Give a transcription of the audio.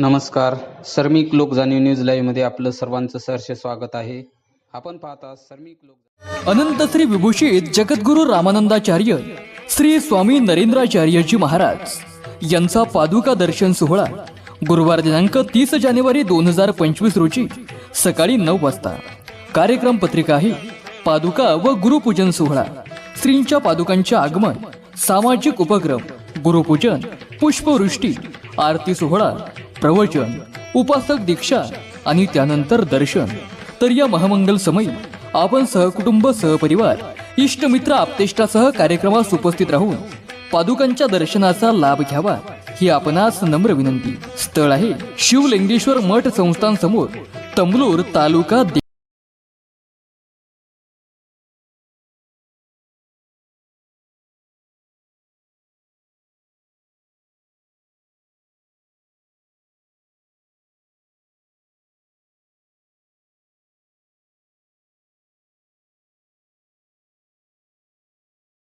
नमस्कार. सर्मिक लोक जाणीव न्यूज लाईव्हमध्ये आपलं सर्वांचं सहर्ष स्वागत आहे. आपण पाहता सर्मिक लोक अनंत श्री विभूषित जगद्गुरु रामानंदाचार्य श्री स्वामी नरेंद्राचार्यजी महाराज यांचा पादुका दर्शन सोहळा गुरुवार दिनांक तीस जानेवारी दोन हजार पंचवीस रोजी सकाळी नऊ वाजता. कार्यक्रम पत्रिका आहे पादुका व गुरुपूजन सोहळा. श्रींच्या पादुकांचे आगमन सामाजिक उपक्रम गुरुपूजन पुष्पवृष्टी आरती सोहळा प्रवचन उपासक दीक्षा आणि त्यानंतर दर्शन. तर या महामंगल समयी आपण सहकुटुंब सहपरिवार इष्टमित्र आपतेष्टासह कार्यक्रमास उपस्थित राहून पादुकांच्या दर्शनाचा लाभ घ्यावा ही आपणास नम्र विनंती. स्थळ आहे शिवलिंगेश्वर मठ संस्थान समोर तंबलूर तालुका